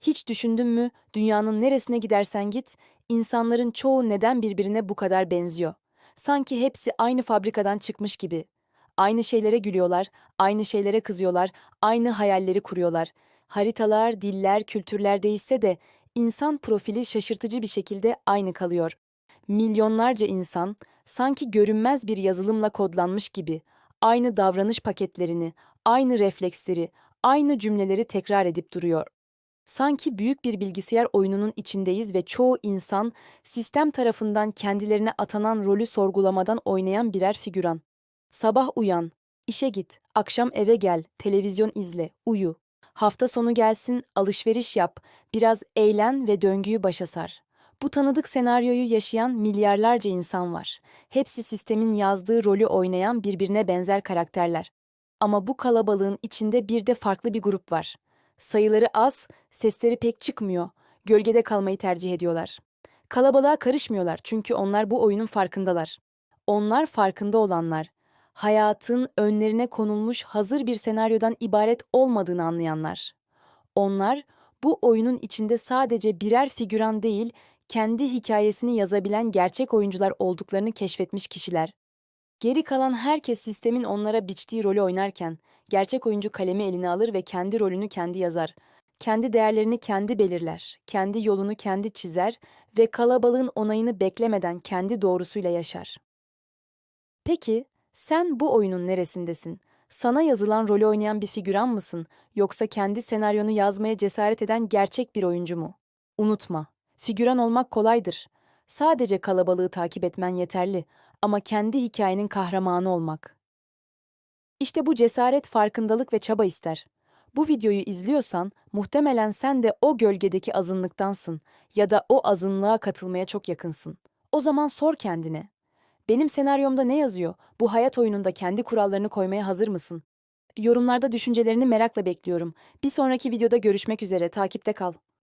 Hiç düşündün mü, dünyanın neresine gidersen git, insanların çoğu neden birbirine bu kadar benziyor? Sanki hepsi aynı fabrikadan çıkmış gibi. Aynı şeylere gülüyorlar, aynı şeylere kızıyorlar, aynı hayalleri kuruyorlar. Haritalar, diller, kültürler değişse de insan profili şaşırtıcı bir şekilde aynı kalıyor. Milyonlarca insan sanki görünmez bir yazılımla kodlanmış gibi aynı davranış paketlerini, aynı refleksleri, aynı cümleleri tekrar edip duruyor. Sanki büyük bir bilgisayar oyununun içindeyiz ve çoğu insan sistem tarafından kendilerine atanan rolü sorgulamadan oynayan birer figüran. Sabah uyan, işe git, akşam eve gel, televizyon izle, uyu. Hafta sonu gelsin, alışveriş yap, biraz eğlen ve döngüyü başa sar. Bu tanıdık senaryoyu yaşayan milyarlarca insan var. Hepsi sistemin yazdığı rolü oynayan birbirine benzer karakterler. Ama bu kalabalığın içinde bir de farklı bir grup var. Sayıları az, sesleri pek çıkmıyor. Gölgede kalmayı tercih ediyorlar. Kalabalığa karışmıyorlar çünkü onlar bu oyunun farkındalar. Onlar farkında olanlar. Hayatın önlerine konulmuş hazır bir senaryodan ibaret olmadığını anlayanlar. Onlar bu oyunun içinde sadece birer figüran değil, kendi hikayesini yazabilen gerçek oyuncular olduklarını keşfetmiş kişiler. Geri kalan herkes sistemin onlara biçtiği rolü oynarken, gerçek oyuncu kalemi eline alır ve kendi rolünü kendi yazar. Kendi değerlerini kendi belirler, kendi yolunu kendi çizer ve kalabalığın onayını beklemeden kendi doğrusuyla yaşar. Peki, sen bu oyunun neresindesin? Sana yazılan rolü oynayan bir figüran mısın yoksa kendi senaryonu yazmaya cesaret eden gerçek bir oyuncu mu? Unutma, figüran olmak kolaydır. Sadece kalabalığı takip etmen yeterli ama kendi hikayenin kahramanı olmak. İşte bu cesaret, farkındalık ve çaba ister. Bu videoyu izliyorsan muhtemelen sen de o gölgedeki azınlıktansın ya da o azınlığa katılmaya çok yakınsın. O zaman sor kendine. Benim senaryomda ne yazıyor? Bu hayat oyununda kendi kurallarını koymaya hazır mısın? Yorumlarda düşüncelerini merakla bekliyorum. Bir sonraki videoda görüşmek üzere. Takipte kal.